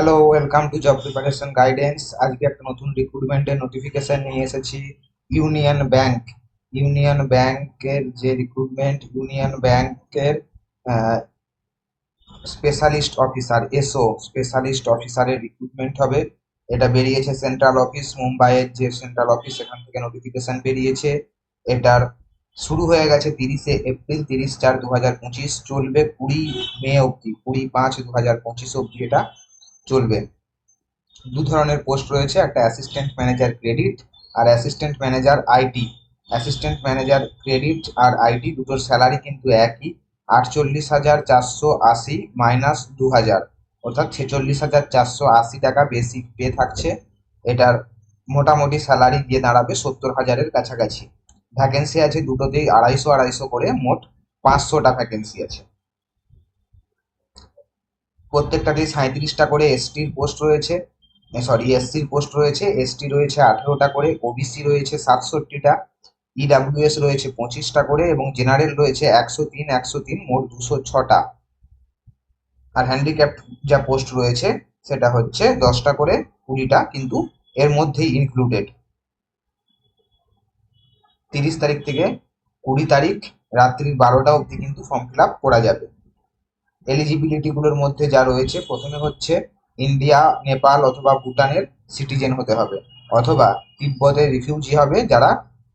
Hello welcome to job preparation guidance আজকে একটা নতুন রিক্রুটমেন্টের নোটিফিকেশন নিয়ে এসেছি। ইউনিয়ন ব্যাংক ইউনিয়ন ব্যাংকের যে রিক্রুটমেন্ট ইউনিয়ন ব্যাংকের স্পেশালিস্ট অফিসার এসও স্পেশালিস্ট অফিসারের রিক্রুটমেন্ট হবে। এটা বেরিয়েছে সেন্ট্রাল অফিস মুম্বাইয়ের যে সেন্ট্রাল অফিস সেখান থেকে নোটিফিকেশন বেরিয়েছে। এটার শুরু হয়ে গেছে তিরিশে এপ্রিল, তিরিশ চার দু হাজার পঁচিশ। চলবে কুড়ি মে অবধি, কুড়ি পাঁচ দু হাজার পঁচিশ অবধি এটা চলবে। দু ধরনের পোস্ট রয়েছে, একটা assistant manager credit R assistant manager IT assistant manager credit R IT দুটোর স্যালারি কিন্তু একই, আটচল্লিশ হাজার চারশো আশি মাইনাস দু হাজার অর্থাৎ ছেচল্লিশ হাজার চারশো আশি টাকা বেসিক পে থাকছে। এটার মোটামুটি স্যালারি গিয়ে দাঁড়াবে সত্তর হাজারের কাছাকাছি। ভ্যাকেন্সি আছে দুটোতেই আড়াইশো আড়াইশো করে, মোট পাঁচশোটা ভ্যাকেন্সি আছে। প্রত্যেকটাতেই সাঁত্রিশটা করে এসটির পোস্ট রয়েছে সরি এসসির পোস্ট রয়েছে এসটি রয়েছে আঠেরোটা করে ওবিসি রয়েছে সাতষট্টিটা ইডাব্লিউএস রয়েছে পঁচিশটা করে এবং জেনারেল রয়েছে একশো তিন একশো তিন, মোট দুশো ছটা। আর হ্যান্ডিক্যাপ যা পোস্ট রয়েছে, সেটা হচ্ছে দশটা করে, কুড়িটা কিন্তু এর মধ্যেই ইনক্লুডেড তিরিশ তারিখ থেকে কুড়ি তারিখ রাত্রি বারোটা অবধি কিন্তু ফর্ম ফিল আপ করা যাবে। এলিজিবিলিটিগুলোর মধ্যে যা রয়েছে, প্রথমে হচ্ছে ইন্ডিয়া, নেপাল অথবা ভুটানের সিটিজেন হতে হবে, অথবা তিব্বতের রিফিউজি হবে যারা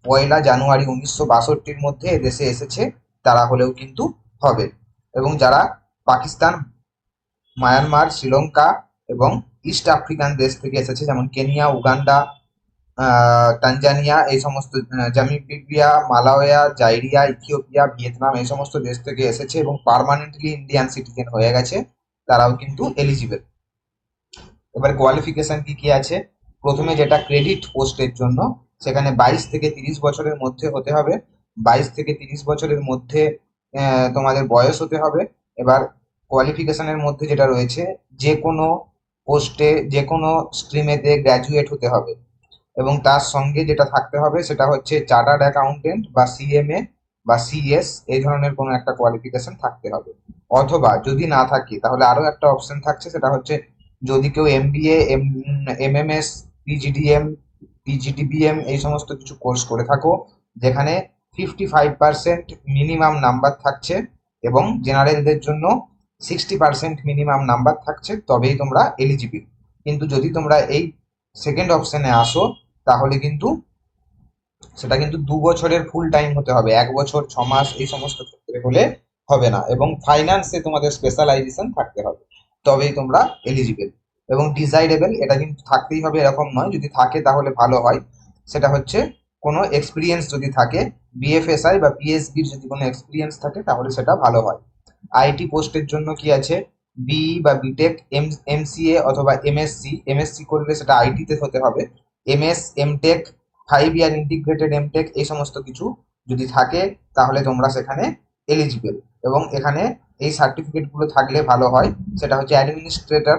পয়লা জানুয়ারি উনিশশো বাষট্টির মধ্যে এদেশে এসেছে, তারা হলেও কিন্তু হবে। এবং যারা পাকিস্তান, মায়ানমার, শ্রীলঙ্কা এবং ইস্ট আফ্রিকান দেশ থেকে এসেছে, যেমন কেনিয়া, উগান্ডা তানজানিয়া, এই সমস্ত জামিবিয়া মালাওয়া, জাইরিয়া, ইথিওপিয়া, ভিয়েতনাম, এই সমস্ত দেশ থেকে এসেছে এবং পার্মানেন্টলি ইন্ডিয়ান সিটিজেন হয়ে গেছে। তারাও কিন্তু এলিজিবল এবার কোয়ালিফিকেশন কি কি আছে? প্রথমে যেটা ক্রেডিট পোস্টের জন্য, সেখানে বাইশ থেকে তিরিশ বছরের মধ্যে হতে হবে। বাইশ থেকে তিরিশ বছরের মধ্যে তোমাদের বয়স হতে হবে। এবার কোয়ালিফিকেশনের মধ্যে যেটা রয়েছে যে কোনো পোস্টে যে কোনো স্ট্রিমেতে গ্র্যাজুয়েট হতে হবে। এবং তার সঙ্গে যেটা থাকতে হবে সেটা হচ্ছে চার্টার্ড অ্যাকাউন্টেন্ট বা সিএমএ বা সিএস এই ধরনের কোনো একটা কোয়ালিফিকেশন থাকতে হবে। অথবা যদি না থাকে, তাহলে আরও একটা অপশন থাকছে, সেটা হচ্ছে যদি কেউ M B M MMS PGDM PGDBM এই সমস্ত কিছু কোর্স করে থাকো, যেখানে fifty five percent minimum number থাকছে এবং জেনারেলদের জন্য সিক্সটি পার্সেন্ট মিনিমাম নাম্বার থাকছে, তবেই তোমরা এলিজিবল কিন্তু যদি তোমরা এই সেকেন্ড অপশনে আসো তাহলে কিন্তু সেটা কিন্তু দু বছরের ফুল টাইম হতে হবে। এক বছর, ছ মাস এই সমস্ত ক্ষেত্রে হলে হবে না এবং ফাইন্যান্সে তোমাদের স্পেশালাইজেশন থাকতে হবে। তবেই তোমরা এলিজিবল এবং ডিসাইডেবল এটা কিন্তু থাকতেই হবে এরকম নয়। যদি থাকে তাহলে ভালো হয়। সেটা হচ্ছে কোনো এক্সপিরিয়েন্স যদি থাকে বিএফএসআই বা পিএসবির যদি কোনো এক্সপিরিয়েন্স থাকে তাহলে সেটা ভালো হয়। আইটি পোস্টের জন্য কি আছে? বিই বা বিটেক এম এমসিএ অথবা এমএসসি এমএসসি করলে সেটা আইটিতে হতে হবে। MS MTech five year integrated MTech এই সমস্ত কিছু যদি থাকে, তাহলে তোমরা সেখানে এলিজিবল এবং এখানে এই সার্টিফিকেটগুলো থাকলে ভালো হয়। সেটা হচ্ছে administrator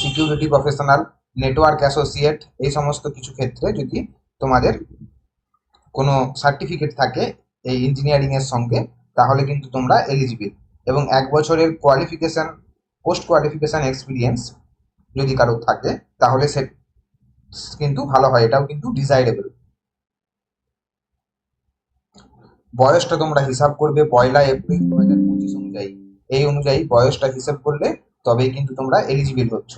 security professional network associate এই সমস্ত কিছু ক্ষেত্রে যদি তোমাদের কোনো সার্টিফিকেট থাকে এই ইঞ্জিনিয়ারিং এর সঙ্গে, তাহলে কিন্তু তোমরা এলিজিবল এবং এক বছরের কোয়ালিফিকেশন পোস্ট কোয়ালিফিকেশন এক্সপিরিয়েন্স যদি কারোর থাকে, তাহলে সে কিন্তু ভালো হয়, এটাও কিন্তু ডিসাইডেবল বয়সটা তোমরা হিসাব করবে পয়লা এপ্রিল দু হাজার পঁচিশ অনুযায়ী। এই অনুযায়ী বয়সটা হিসাব করলে তবেই কিন্তু তোমরা এলিজিবল হচ্ছ।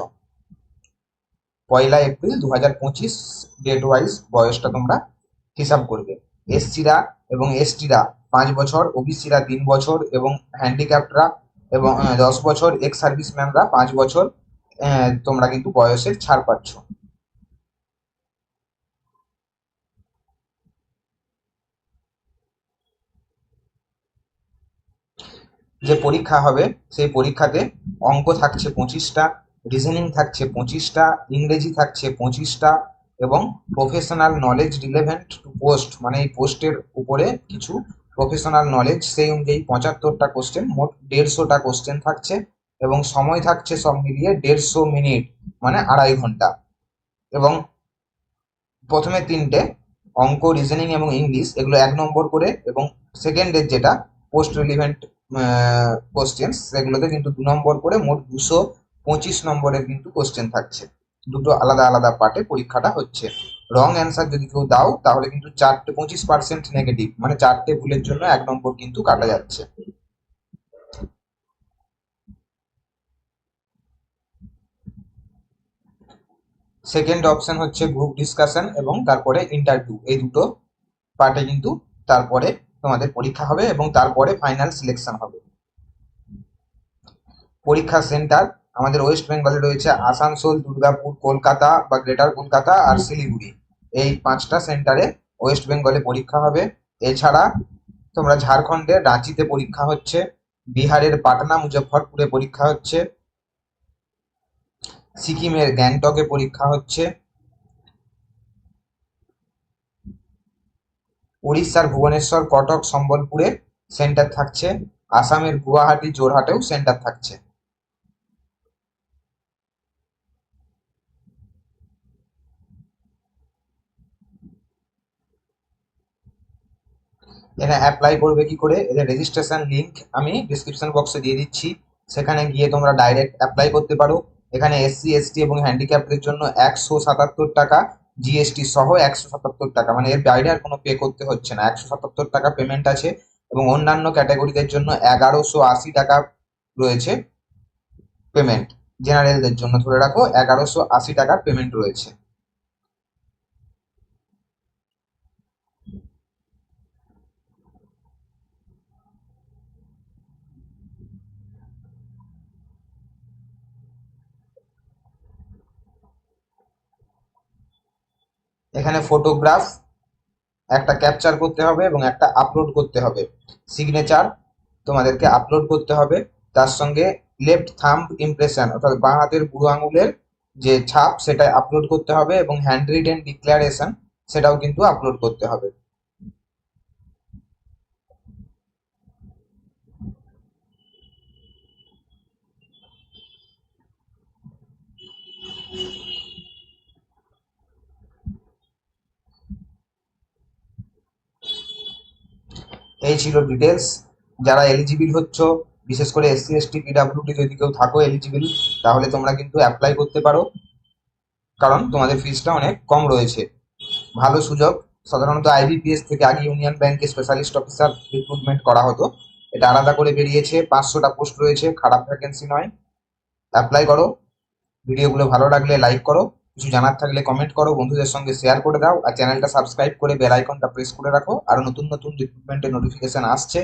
পয়লা এপ্রিল দু হাজার পঁচিশ ডেট ওয়াইজ বয়সটা তোমরা হিসাব করবে। এসসিরা এবং এসটিরা পাঁচ বছর, ওবিসিরা তিন বছর এবং হ্যান্ডিক্যাপ্টরা এবং দশ বছর এক্স সার্ভিসম্যানরা পাঁচ বছর তোমরা কিন্তু বয়সের ছাড় পাচ্ছ। যে পরীক্ষা হবে, সেই পরীক্ষাতে অঙ্ক থাকছে পঁচিশটা রিজনিং থাকছে পঁচিশটা, ইংরেজি থাকছে পঁচিশটা এবং professional knowledge relevant to post মানে এই পোস্টের উপরে কিছু প্রফেশনাল নলেজ সেই অনুযায়ী পঁচাত্তরটা কোশ্চেন মোট দেড়শোটা কোশ্চেন থাকছে এবং সময় থাকছে সব মিলিয়ে দেড়শো মিনিট মানে আড়াই ঘণ্টা। এবং প্রথমে তিনটে, অঙ্ক রিজনিং এবং ইংলিশ এগুলো এক নম্বর করে এবং সেকেন্ডের যেটা পোস্ট রিলিভেন্ট কোশ্চেন সেগুলোতে কিন্তু দু নম্বর করে মোট দুশো পঁচিশ নম্বরের কিন্তু কোশ্চেন থাকছে। দুটো আলাদা আলাদা পার্টে পরীক্ষাটা হচ্ছে। রং অ্যান্সার যদি কেউ দাও, তাহলে কিন্তু চারটে পঁচিশ পার্সেন্ট নেগেটিভ মানে চারটে ভুলের জন্য এক নম্বর কিন্তু কাটা যাচ্ছে। সেকেন্ড অপশন হচ্ছে গ্রুপ ডিসকাশন এবং তারপরে ইন্টারভিউ এই দুটো পার্টে কিন্তু তারপরে তোমাদের পরীক্ষা হবে এবং তারপরে ফাইনাল সিলেকশন হবে। পরীক্ষা সেন্টার আমাদের ওয়েস্ট বেঙ্গলে রয়েছে আসানসোল, দুর্গাপুর, কলকাতা বা গ্রেটার কলকাতা আর শিলিগুড়ি। এই পাঁচটা সেন্টারে ওয়েস্ট বেঙ্গলে পরীক্ষা হবে। এছাড়া তোমরা ঝাড়খণ্ডের রাঁচিতে পরীক্ষা হচ্ছে, বিহারের পাটনা, মুজফ্ফরপুরে পরীক্ষা হচ্ছে, সিকিমের গ্যাংটকে পরীক্ষা হচ্ছে উড়িষ্যার ভুবনেশ্বর, কটক, সম্বলপুরে সেন্টার থাকছে। আসামের গুয়াহাটি জোরহাটেও সেন্টার থাকছে। এরা অ্যাপ্লাই করবে কি করে? এদের রেজিস্ট্রেশন লিংক আমি ডিসক্রিপশন বক্সে দিয়ে দিচ্ছি। সেখানে গিয়ে তোমরা ডাইরেক্ট অ্যাপ্লাই করতে পারো। এখানে এসসি এসটি এবং হ্যান্ডিক্যাপদের জন্য একশো সাতাত্তর টাকা জিএসটি সহ একশো সাতাত্তর টাকা। মানে এর বাইরে আর কোনো পে করতে হচ্ছে না। একশো সাতাত্তর টাকা পেমেন্ট আছে এবং অন্যান্য ক্যাটাগরিদের জন্য এগারোশো আশি টাকা রয়েছে পেমেন্ট জেনারেলদের জন্য ধরে রাখো, এগারোশো আশি টাকার পেমেন্ট রয়েছে। এখানে ফটোগ্রাফ একটা ক্যাপচার করতে হবে এবং একটা আপলোড করতে হবে। সিগনেচার তোমাদেরকে আপলোড করতে হবে। তার সঙ্গে লেফট থাম্ব ইমপ্রেশন অর্থাৎ বাঁ হাতের বুড়ো আঙুলের যে ছাপ, সেটা আপলোড করতে হবে এবং হ্যান্ড রিটেন ডিক্লারেশন সেটাও কিন্তু আপলোড করতে হবে। এই ছিল ডিটেলস যারা এলিজিবল হচ্ছ, বিশেষ করে এসসি এসটি পিডাব্লিউডি যদি কেউ থাকো এলিজিবল তাহলে তোমরা কিন্তু অ্যাপ্লাই করতে পারো। কারণ তোমাদের ফিসটা অনেক কম রয়েছে। ভালো সুযোগ। সাধারণত আইবিপিএস থেকে আগে ইউনিয়ন ব্যাংকে স্পেশালিস্ট অফিসার রিক্রুটমেন্ট করা হতো। এটা আলাদা করে বেরিয়েছে। পাঁচশোটা পোস্ট রয়েছে। খারাপ ভ্যাকেন্সি নয়। অ্যাপ্লাই করো। ভিডিওগুলো ভালো লাগলে লাইক করো। কিছু জানার থাকলে কমেন্ট করো, বন্ধুদের সঙ্গে শেয়ার করে দাও আর চ্যানেলটা সাবস্ক্রাইব করে বেল আইকনটা প্রেস করে রাখো। আর নতুন নতুন রিক্রুটমেন্টের নোটিফিকেশন আসছে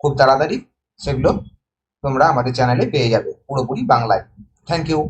খুব তাড়াতাড়ি, সেগুলো তোমরা আমাদের চ্যানেলে পেয়ে যাবে, পুরোপুরি বাংলায়। Thank you